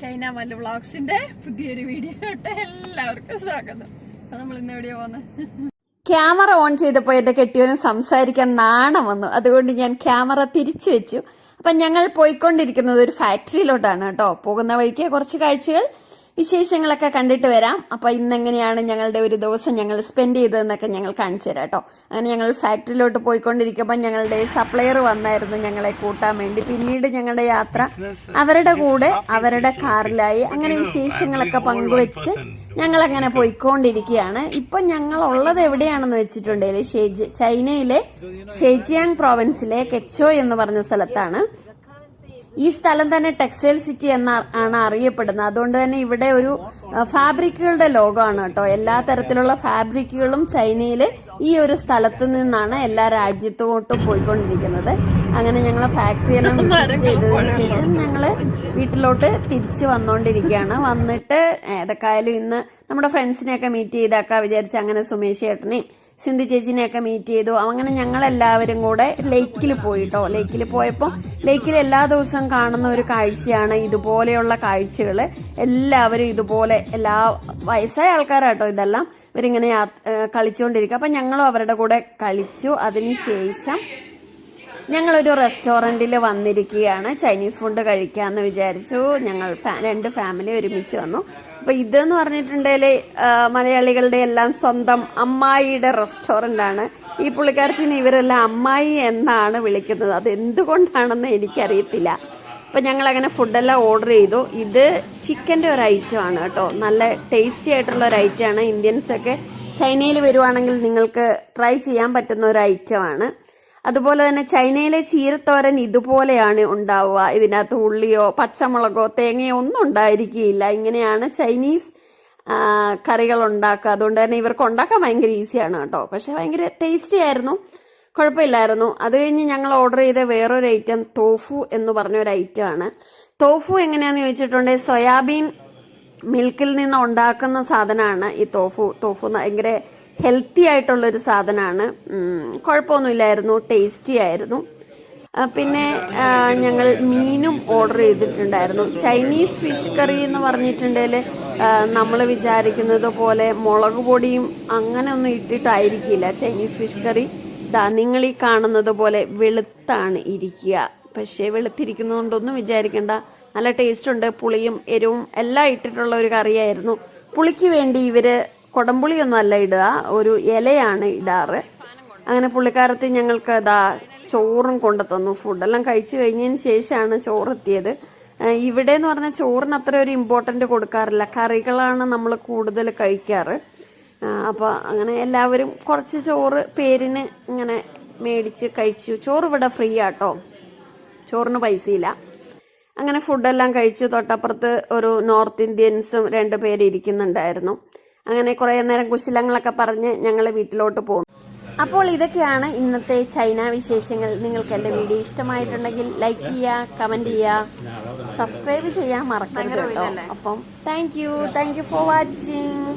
China മല്ല വ്ളോഗ്സിന്റെ പുതിയൊരു വീഡിയോട്ട് എല്ലാവർക്കും സ്വാഗതം. അപ്പൊ നമ്മൾ ഇന്ന് എവിടെയാ പോകുന്നത് ക്യാമറ ഓൺ ചെയ്തപ്പോൾ എന്റെ കെട്ടിയവനും സംസാരിക്കാൻ നാണം വന്നു. അതുകൊണ്ട് ഞാൻ ക്യാമറ തിരിച്ചു വെച്ചു. അപ്പം ഞങ്ങൾ പോയിക്കൊണ്ടിരിക്കുന്നത് ഒരു ഫാക്ടറിയിലോട്ടാണ് കേട്ടോ. പോകുന്ന വഴിക്ക് കുറച്ച് കാഴ്ചകൾ. വിശേഷങ്ങളൊക്കെ കണ്ടിട്ട് വരാം. അപ്പം ഇന്നെങ്ങനെയാണ് ഞങ്ങളുടെ ഒരു ദിവസം ഞങ്ങൾ സ്പെൻഡ് ചെയ്തതെന്നൊക്കെ ഞങ്ങൾ കാണിച്ചു തരാം കേട്ടോ. അങ്ങനെ ഞങ്ങൾ ഫാക്ടറിയിലോട്ട് പോയിക്കൊണ്ടിരിക്കുമ്പോൾ ഞങ്ങളുടെ സപ്ലയർ വന്നായിരുന്നു ഞങ്ങളെ കൂട്ടാൻ വേണ്ടി. പിന്നീട് ഞങ്ങളുടെ യാത്ര അവരുടെ കൂടെ അവരുടെ കാറിലായി. അങ്ങനെ വിശേഷങ്ങളൊക്കെ പങ്കുവെച്ച് ഞങ്ങൾ അങ്ങനെ പോയിക്കൊണ്ടിരിക്കുകയാണ്. ഇപ്പൊ ഞങ്ങൾ ഉള്ളത് എവിടെയാണെന്ന് വെച്ചിട്ടുണ്ടെങ്കിൽ ഷേജ് ചൈനയിലെ ഷേജിയാങ് പ്രോവിൻസിലെ കെച്ചോ എന്ന് പറഞ്ഞ സ്ഥലത്താണ്. ഈ സ്ഥലം തന്നെ ടെക്സ്റ്റൈൽ സിറ്റി എന്ന ആണ് അറിയപ്പെടുന്നത്. അതുകൊണ്ട് തന്നെ ഇവിടെ ഒരു ഫാബ്രിക്കുകളുടെ ലോകമാണ് കേട്ടോ. എല്ലാ തരത്തിലുള്ള ഫാബ്രിക്കുകളും ചൈനയിലെ ഈ ഒരു സ്ഥലത്ത് നിന്നാണ് എല്ലാ രാജ്യത്തോട്ടും പോയിക്കൊണ്ടിരിക്കുന്നത്. അങ്ങനെ ഞങ്ങൾ ഫാക്ടറി എല്ലാം വിസിറ്റ് ചെയ്തതിന് ശേഷം ഞങ്ങൾ വീട്ടിലോട്ട് തിരിച്ചു വന്നുകൊണ്ടിരിക്കുകയാണ് വന്നിട്ട് ഏതൊക്കെയായാലും ഇന്ന് നമ്മുടെ ഫ്രണ്ട്സിനെയൊക്കെ മീറ്റ് ചെയ്താക്കാൻ വിചാരിച്ച് അങ്ങനെ സുമേഷ് ചേട്ടനെയും സിന്ധു ചേച്ചിനെയൊക്കെ മീറ്റ് ചെയ്തു. അങ്ങനെ ഞങ്ങൾ എല്ലാവരും കൂടെ ലേക്കിൽ പോയിട്ടോ. ലേക്കിൽ പോയപ്പോൾ ലേക്കിൽ എല്ലാ ദിവസവും കാണുന്ന ഒരു കാഴ്ചയാണ് ഇതുപോലെയുള്ള കാഴ്ചകൾ എല്ലാവരും ഇതുപോലെ എല്ലാ വയസ്സായ ആൾക്കാരാട്ടോ ഇതെല്ലാം. ഇവരിങ്ങനെ കളിച്ചുകൊണ്ടിരിക്കുക അപ്പം ഞങ്ങളും അവരുടെ കൂടെ കളിച്ചു. അതിനുശേഷം ഞങ്ങളൊരു റെസ്റ്റോറന്റിൽ വന്നിരിക്കുകയാണ്. ചൈനീസ് ഫുഡ് കഴിക്കാമെന്ന് വിചാരിച്ചു. ഞങ്ങൾ രണ്ട് ഫാമിലി ഒരുമിച്ച് വന്നു. അപ്പോൾ ഇതെന്ന് പറഞ്ഞിട്ടുണ്ടെങ്കിൽ മലയാളികളുടെ എല്ലാം സ്വന്തം അമ്മായിയുടെ റെസ്റ്റോറന്റാണ് ഈ പുള്ളിക്കാരത്തിന് ഇവരെല്ലാം അമ്മായി എന്നാണ് വിളിക്കുന്നത്. അത് എന്തുകൊണ്ടാണെന്ന് എനിക്കറിയത്തില്ല. അപ്പോൾ ഞങ്ങളങ്ങനെ ഫുഡെല്ലാം ഓർഡർ ചെയ്തു. ഇത് ചിക്കന്റെ ഒരു ഐറ്റം ആണ് കേട്ടോ. നല്ല ടേസ്റ്റി ആയിട്ടുള്ള ഒരു ഐറ്റമാണ് ഇന്ത്യൻസൊക്കെ ചൈനയിൽ വരുവാണെങ്കിൽ നിങ്ങൾക്ക് ട്രൈ ചെയ്യാൻ പറ്റുന്ന ഒരു ഐറ്റം ആണ്. അതുപോലെ തന്നെ ചൈനയിലെ ചീരത്തോരൻ ഇതുപോലെയാണ് ഉണ്ടാവുക. ഇതിനകത്ത് ഉള്ളിയോ പച്ചമുളകോ തേങ്ങയോ ഒന്നും ഉണ്ടായിരിക്കുകയില്ല. ഇങ്ങനെയാണ് ചൈനീസ് കറികൾ ഉണ്ടാക്കുക. അതുകൊണ്ട് തന്നെ ഇവർക്ക് ഉണ്ടാക്കാൻ ഭയങ്കര ഈസിയാണ് കേട്ടോ. പക്ഷെ ഭയങ്കര ടേസ്റ്റി ആയിരുന്നു. കുഴപ്പമില്ലായിരുന്നു. അത് കഴിഞ്ഞ് ഞങ്ങൾ ഓർഡർ ചെയ്ത വേറൊരു ഐറ്റം തോഫു എന്ന് പറഞ്ഞ ഒരു ഐറ്റം ആണ്. തോഫു എങ്ങനെയാന്ന് ചോദിച്ചിട്ടുണ്ടെങ്കിൽ സോയാബീൻ മിൽക്കിൽ നിന്ന് ഉണ്ടാക്കുന്ന സാധനമാണ് ഈ തോഫു തോഫു ഭയങ്കര ഹെൽത്തി ആയിട്ടുള്ളൊരു സാധനമാണ്. കുഴപ്പമൊന്നുമില്ലായിരുന്നു ടേസ്റ്റി ആയിരുന്നു. പിന്നെ ഞങ്ങൾ മീനും ഓർഡർ ചെയ്തിട്ടുണ്ടായിരുന്നു. ചൈനീസ് ഫിഷ് കറി എന്ന് പറഞ്ഞിട്ടുണ്ടെങ്കിൽ നമ്മൾ വിചാരിക്കുന്നത് പോലെ മുളക് പൊടിയും അങ്ങനെ ഒന്നും ഇട്ടിട്ടായിരിക്കില്ല ചൈനീസ് ഫിഷ് കറി ദാ നിങ്ങൾ ഈ കാണുന്നത് പോലെ വെളുത്താണ് ഇരിക്കുക. പക്ഷേ വെളുത്തിരിക്കുന്നതുകൊണ്ടൊന്നും വിചാരിക്കേണ്ട. നല്ല ടേസ്റ്റ് ഉണ്ട് പുളിയും എരിവും എല്ലാം ഇട്ടിട്ടുള്ള ഒരു കറിയായിരുന്നു. പുളിക്ക് വേണ്ടി ഇവർ കൊടംപുളിയൊന്നും അല്ല ഇടുക ഒരു ഇലയാണ് ഇടാറ്. അങ്ങനെ പുള്ളിക്കാരത്തി ഞങ്ങൾക്ക് അതാ ചോറും കൊണ്ടു തന്നു. ഫുഡെല്ലാം കഴിച്ചു കഴിഞ്ഞതിന് ശേഷമാണ് ചോറെത്തിയത്. ഇവിടെ എന്ന് പറഞ്ഞാൽ ചോറിന് അത്ര ഒരു ഇമ്പോർട്ടന്റ് കൊടുക്കാറില്ല. കറികളാണ് നമ്മൾ കൂടുതൽ കഴിക്കാറ്. അപ്പോൾ അങ്ങനെ എല്ലാവരും കുറച്ച് ചോറ് പേരിന് ഇങ്ങനെ മേടിച്ച് കഴിച്ചു. ചോറ് ഇവിടെ ഫ്രീ ആട്ടോ ചോറിന് പൈസയില്ല. അങ്ങനെ ഫുഡെല്ലാം കഴിച്ചു. തൊട്ടപ്പുറത്ത് ഒരു നോർത്ത് ഇന്ത്യൻസും രണ്ട് പേര് ഇരിക്കുന്നുണ്ടായിരുന്നു. അങ്ങനെ കുറേ നേരം കുശലങ്ങളൊക്കെ പറഞ്ഞ് ഞങ്ങൾ വീട്ടിലോട്ട് പോകും അപ്പോൾ ഇതൊക്കെയാണ് ഇന്നത്തെ ചൈന വിശേഷങ്ങൾ. നിങ്ങൾക്ക് എന്റെ വീഡിയോ ഇഷ്ടമായിട്ടുണ്ടെങ്കിൽ ലൈക്ക് ചെയ്യുക കമന്റ് ചെയ്യുക സബ്സ്ക്രൈബ് ചെയ്യാൻ മറക്കരുത് കേട്ടോ. അപ്പം thank you thank you for watching